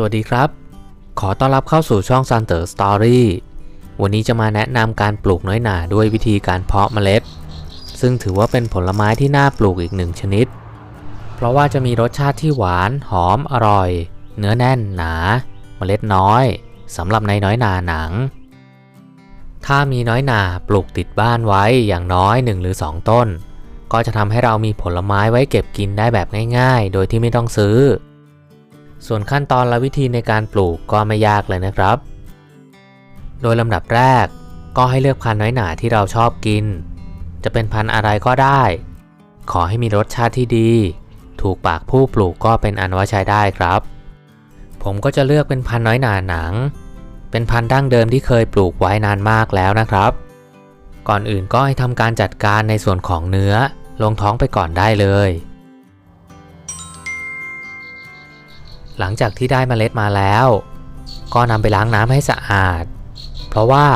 สวัสดีครับ ขอต้อนรับเข้าสู่ช่อง s u n t e r Story วันนี้จะมาแนะนำการปลูกน้อยหนาด้วยวิธีการเพาะเมล็ด ซึ่งถือว่าเป็นผลไม้ที่น่าปลูกอีกหนึ่งชนิด เพราะว่าจะมีรสชาติที่หวานหอมอร่อย เนื้อแน่นหนา เมล็ดน้อยสำหรับในน้อยหนาหนัง ถ้ามีน้อยหนาปลูกติดบ้านไว้อย่างน้อย 1 หรือ 2 ต้น ก็จะทำให้เรามีผลไม้ไว้เก็บกินได้แบบง่าย ๆ โดยที่ไม่ต้องซื้อ ส่วนขั้นตอนและวิธีในการปลูกก็ไม่ยากเลยนะครับ โดยลำดับแรกก็ให้เลือกพันธุ์น้อยหนาที่เราชอบกิน จะเป็นพันธุ์อะไรก็ได้ ขอให้มีรสชาติที่ดี ถูกปากผู้ปลูกก็เป็นอันว่าใช้ได้ครับ ผมก็จะเลือกเป็นพันธุ์น้อยหนาหนัง เป็นพันธุ์ดั้งเดิมที่เคยปลูกไว้นานมากแล้วนะครับ ก่อนอื่นก็ให้ทำการจัดการในส่วนของเนื้อลงท้องไปก่อนได้เลย หลังจากที่ได้เมล็ดมาแล้ว ก็นำไปล้างน้ำให้สะอาด เพราะว่า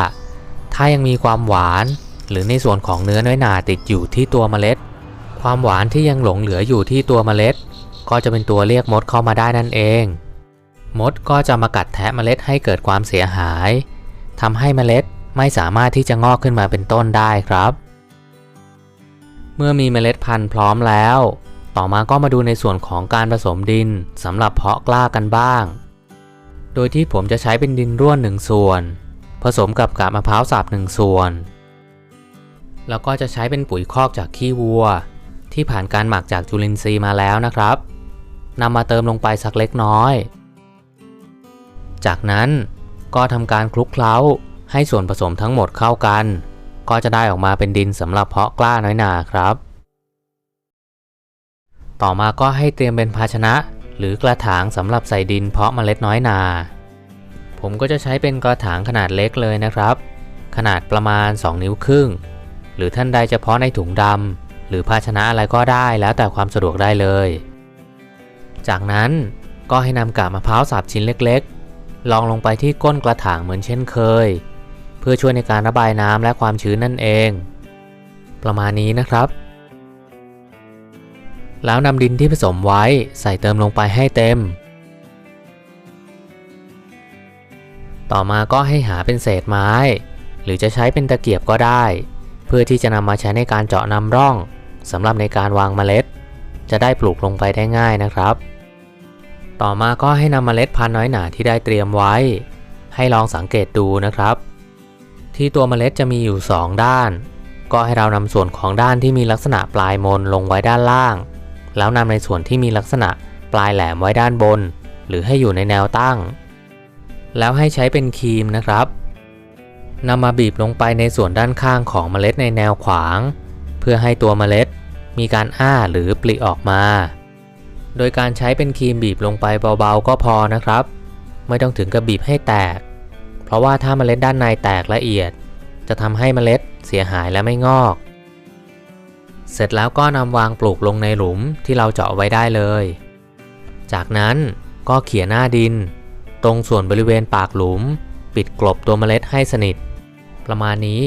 ถ้ายังมีความหวานหรือในส่วนของเนื้อน้อยหนาติดอยู่ที่ตัวเมล็ด ความหวานที่ยังหลงเหลืออยู่ที่ตัวเมล็ด ก็จะเป็นตัวเรียกมดเข้ามาได้นั่นเอง มดก็จะมากัดแทะเมล็ดให้เกิดความเสียหายทำให้เมล็ดไม่สามารถที่จะงอกขึ้นมาเป็นต้นได้ครับ เมื่อมีเมล็ดพันธุ์พร้อมแล้ว ต่อมาก็มาดูในส่วนของการผสมดินสำหรับเพาะกล้ากันบ้าง โดยที่ผมจะใช้เป็นดินร่วนหนึ่งส่วน ผสมกับกาบมะพร้าวสับหนึ่งส่วน แล้วก็จะใช้เป็นปุ๋ยคอกจากขี้วัว ที่ผ่านการหมักจากจุลินทรีย์มาแล้วนะครับนำมาเติมลงไปสักเล็กน้อย จากนั้นก็ทำการคลุกเคล้าให้ส่วนผสมทั้งหมดเข้ากัน ก็จะได้ออกมาเป็นดินสำหรับเพาะกล้าน้อยหนาครับ ต่อมาก็ให้เตรียมเป็นภาชนะ หรือกระถางสำหรับใส่ดินเพาะเมล็ดน้อยนา ผมก็จะใช้เป็นกระถางขนาดเล็กเลยนะครับ ขนาดประมาณ 2 นิ้วครึ่ง หรือท่านใดจะเพาะในถุงดำหรือภาชนะอะไรก็ได้แล้วแต่ความสะดวกได้เลย จากนั้นก็ให้นำกาบมะพร้าวสับชิ้นเล็กๆ ลองลงไปที่ก้นกระถางเหมือนเช่นเคย เพื่อช่วยในการระบายน้ำและความชื้นนั่นเอง ประมาณนี้นะครับ แล้วนำดินที่ผสมไว้ใส่เติมลงไปให้เต็ม ต่อมาก็ให้หาเป็นเศษไม้ หรือจะใช้เป็นตะเกียบก็ได้ เพื่อที่จะนำมาใช้ในการเจาะนำร่องสำหรับในการวางเมล็ด จะได้ปลูกลงไปได้ง่ายนะครับ ต่อมาก็ให้นำเมล็ดพันธุ์น้อยหนาที่ได้เตรียมไว้ ให้ลองสังเกตดูนะครับ ที่ตัวเมล็ดจะมีอยู่ 2 ด้านก็ให้เรานำส่วนของด้านที่มีลักษณะปลายมนลงไว้ด้านล่าง แล้วนำในส่วนที่มีลักษณะปลายแหลมไว้ด้านบน หรือให้อยู่ในแนวตั้ง แล้วให้ใช้เป็นครีมนะครับนำมาบีบลงไปในส่วนด้านข้างของเมล็ดในแนวขวาง เพื่อให้ตัวเมล็ดมีการอ้าหรือปลิออกมา โดยการใช้เป็นครีมบีบลงไปเบาๆก็พอนะครับ ไม่ต้องถึงกับบีบให้แตก เพราะว่าถ้าเมล็ดด้านในแตกละเอียด จะทำให้เมล็ดเสียหายและไม่งอก เสร็จแล้วก็นำวางปลูกลงในหลุมที่เราเจาะไว้ได้เลย จากนั้นก็เขี่ยหน้าดิน ตรงส่วนบริเวณปากหลุม ปิดกลบตัวเมล็ดให้สนิท ประมาณนี้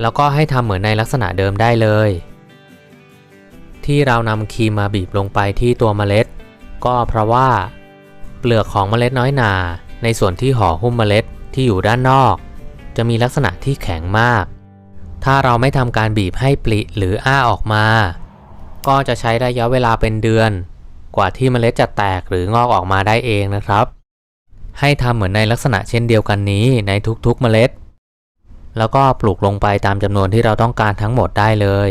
แล้วก็ให้ทำเหมือนในลักษณะเดิมได้เลย ที่เรานำครีมมาบีบลงไปที่ตัวเมล็ด ก็เพราะว่า เปลือกของเมล็ดน้อยหนา ในส่วนที่ห่อหุ้มเมล็ดที่อยู่ด้านนอก จะมีลักษณะที่แข็งมาก ถ้าเราไม่ทำการบีบให้ปลิหรืออ้าออกมา ก็จะใช้ระยะเวลาเป็นเดือน กว่าที่เมล็ดจะแตกหรืองอกออกมาได้เองนะครับ ให้ทำเหมือนในลักษณะเช่นเดียวกันนี้ในทุกๆเมล็ด แล้วก็ปลูกลงไปตามจำนวนที่เราต้องการทั้งหมดได้เลย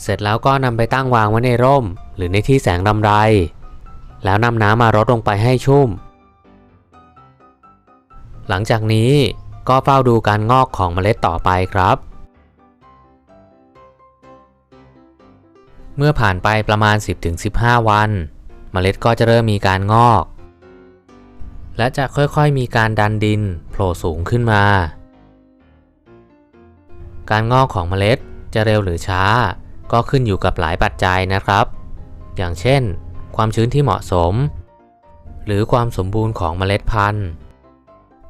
เสร็จแล้วก็นำไปตั้งวางไว้ในร่ม หรือในที่แสงรำไร แล้วนำน้ำมารดลงไปให้ชุ่ม หลังจากนี้ก็เฝ้าดูการงอกของเมล็ดต่อไปครับ เมื่อผ่านไปประมาณ 10-15 วัน เมล็ดก็จะเริ่มมีการงอก และจะค่อยๆมีการดันดินโผล่สูงขึ้นมา การงอกของเมล็ดจะเร็วหรือช้า ก็ขึ้นอยู่กับหลายปัจจัยนะครับ อย่างเช่น ความชื้นที่เหมาะสม หรือความสมบูรณ์ของเมล็ดพันธุ์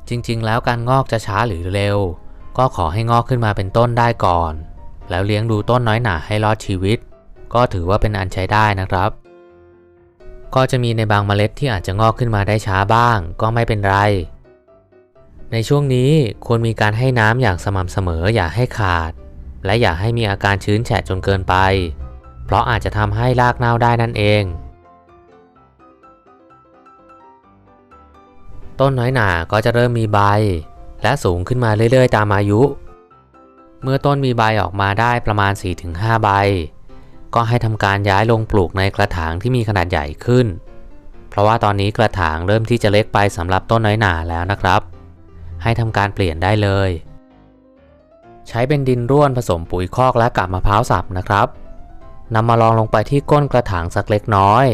จริงๆ แล้วการงอกจะช้าหรือเร็ว ก็ขอให้งอกขึ้นมาเป็นต้นได้ก่อน แล้วเลี้ยงดูต้นน้อยหนาให้รอดชีวิต ก็ถือว่าเป็นอันใช้ได้นะครับ ก็จะมีในบางเมล็ดที่อาจจะงอกขึ้นมาได้ช้าบ้าง ก็ไม่เป็นไร ในช่วงนี้ควรมีการให้น้ำอย่างสม่ำเสมออย่าให้ขาด และอย่าให้มีอาการชื้นแฉะจนเกินไป เพราะอาจจะทำให้รากเน่าได้นั่นเอง ต้นน้อยหนาก็จะเริ่มมีใบ และสูงขึ้นมาเรื่อยๆ ตามอายุ เมื่อต้นมีใบออกมาได้ประมาณ 4-5 ใบ ก็ให้ทำการย้ายลงปลูกในกระถางที่มีขนาดใหญ่ขึ้น เพราะว่าตอนนี้กระถางเริ่มที่จะเล็กไปสำหรับต้นน้อยหนาแล้วนะครับ ให้ทำการเปลี่ยนได้เลย ใช้เป็นดินร่วนผสมปุ๋ยคอกและกาบมะพร้าวสับนะครับนำมาลองลงไปที่ก้นกระถางสักเล็กน้อย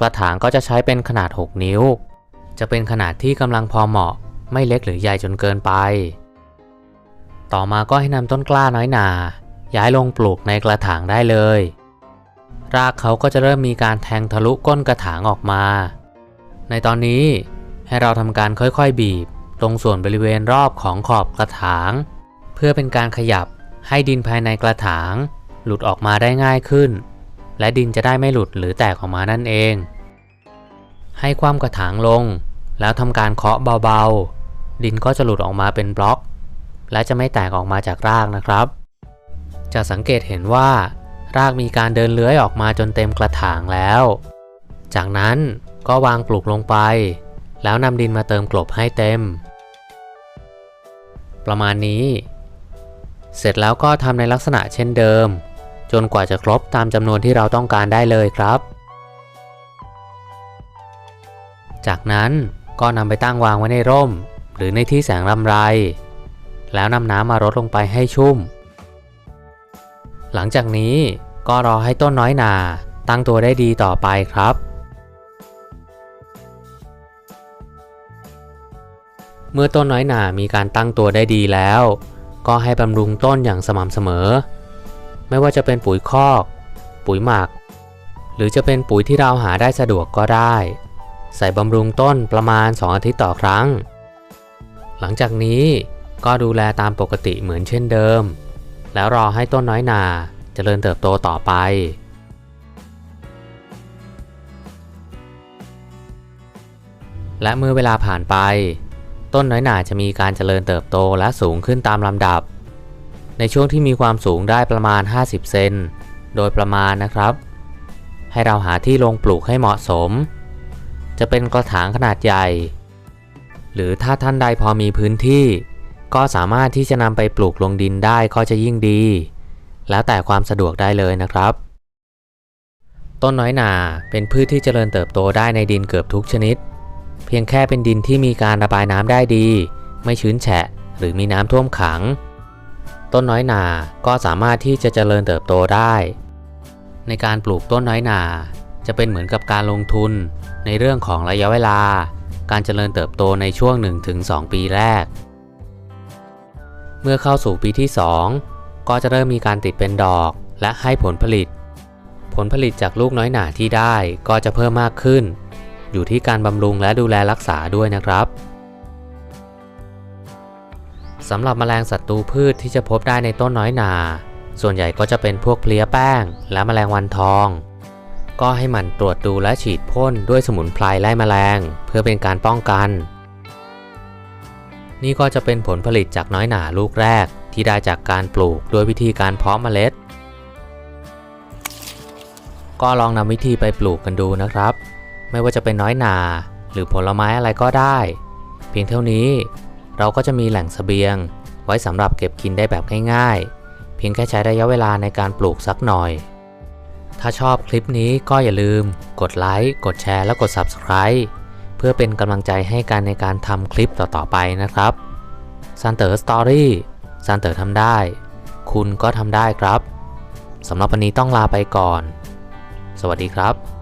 กระถางก็จะใช้เป็นขนาด 6 นิ้ว จะเป็นขนาดที่กำลังพอเหมาะ ไม่เล็กหรือใหญ่จนเกินไป ต่อมาก็ให้นำต้นกล้าน้อยหนา ย้ายลงปลูกในกระถางได้เลย รากเขาก็จะเริ่มมีการแทงทะลุก้นกระถางออกมา ในตอนนี้ให้เราทำการค่อยๆบีบ ตรงส่วนบริเวณรอบของขอบกระถาง เพื่อเป็นการขยับให้ดินภายในกระถาง หลุดออกมาได้ง่ายขึ้น และดินจะได้ไม่หลุดหรือแตกออกมานั่นเอง ให้ความกระถางลง แล้วทำการเคาะเบาๆ ดินก็จะหลุดออกมาเป็นบล็อก และจะไม่แตกออกมาจากรากนะครับ จะสังเกตเห็นว่ารากมีการเดินเลื้อยออกมาจนเต็มกระถางแล้ว จากนั้นก็วางปลูกลงไป แล้วนำดินมาเติมกลบให้เต็ม ประมาณนี้ เสร็จแล้วก็ทำในลักษณะเช่นเดิม จนกว่าจะครบตามจำนวนที่เราต้องการได้เลยครับ จากนั้นก็นำไปตั้งวางไว้ในร่ม หรือในที่แสงลำไร แล้วนำน้ำมารดลงไปให้ชุ่ม หลังจากนี้ก็รอให้ต้นน้อยหนาตั้งตัวได้ดีต่อไปครับ เมื่อต้นน้อยหนามีการตั้งตัวได้ดีแล้ว ก็ให้บำรุงต้นอย่างสม่ำเสมอ ไม่ว่าจะเป็นปุ๋ยคอก ปุ๋ยหมัก หรือจะเป็นปุ๋ยที่เราหาได้สะดวกก็ได้ ใส่บำรุงต้นประมาณ 2 อาทิตย์ต่อครั้ง หลังจากนี้ก็ดูแลตามปกติเหมือนเช่นเดิม แล้วรอให้ต้นน้อยนาเจริญเติบโตต่อไปและเมื่อเวลาผ่านไป ต้นน้อยหนาจะมีการเจริญเติบโตและสูงขึ้นตามลำดับ ในช่วงที่มีความสูงได้ประมาณ 50 เซน โดยประมาณนะครับ ให้เราหาที่ลงปลูกให้เหมาะสม จะเป็นกระถางขนาดใหญ่ หรือถ้าท่านใดพอมีพื้นที่ ก็สามารถที่จะนำไปปลูกลงดินได้ก็จะยิ่งดี แล้วแต่ความสะดวกได้เลยนะครับ ต้นน้อยหนาเป็นพืชที่เจริญเติบโตได้ในดินเกือบทุกชนิด เพียงแค่เป็นดินที่มีการระบายน้ำได้ดี ไม่ชื้นแฉะ หรือมีน้ำท่วมขัง ต้นน้อยหนาก็สามารถที่จะเจริญเติบโตได้ ในการปลูกต้นน้อยหนา จะเป็นเหมือนกับการลงทุน ในเรื่องของระยะเวลา การเจริญเติบโตในช่วง 1-2 ปีแรก เมื่อเข้าสู่ปีที่ 2 ก็จะเริ่มมีการติดเป็นดอกและให้ผลผลิต ผลผลิตจากลูกน้อยหนาที่ได้ก็จะเพิ่มมากขึ้น อยู่ที่การบำรุงและดูแลรักษาด้วยนะครับสำหรับแมลงศัตรูพืชที่จะพบได้ในต้นน้อยหนา ส่วนใหญ่ก็จะเป็นพวกเพลี้ยแป้ง และแมลงวันทอง ก็ให้มันตรวจดูและฉีดพ่นด้วยสมุนไพรไล่แมลง เพื่อเป็นการป้องกัน นี่ก็จะเป็นผลผลิตจากน้อยหนาลูกแรกที่ได้จากการปลูกโดยวิธีการเพาะเมล็ด ก็ลองนำวิธีไปปลูกกันดูนะครับ ไม่ว่าจะเป็นน้อยหนาหรือผลไม้อะไรก็ได้ เพียงเท่านี้ เราก็จะมีแหล่งสเสบียง ไว้สำหรับเก็บกินได้แบบง่ายๆ เพียงแค่ใช้ระยะเวลาในการปลูกสักหน่อย ถ้าชอบคลิปนี้ก็อย่าลืม กดไลค์กดแชร์และกด Subscribe เพื่อเป็นกำลังใจให้กันในการทำคลิปต่อๆไปนะครับซันเตอร์สตอรี่ซันเตอร์ทำได้ คุณก็ทำได้ครับสำหรับวันนี้ต้องลาไปก่อน สวัสดีครับ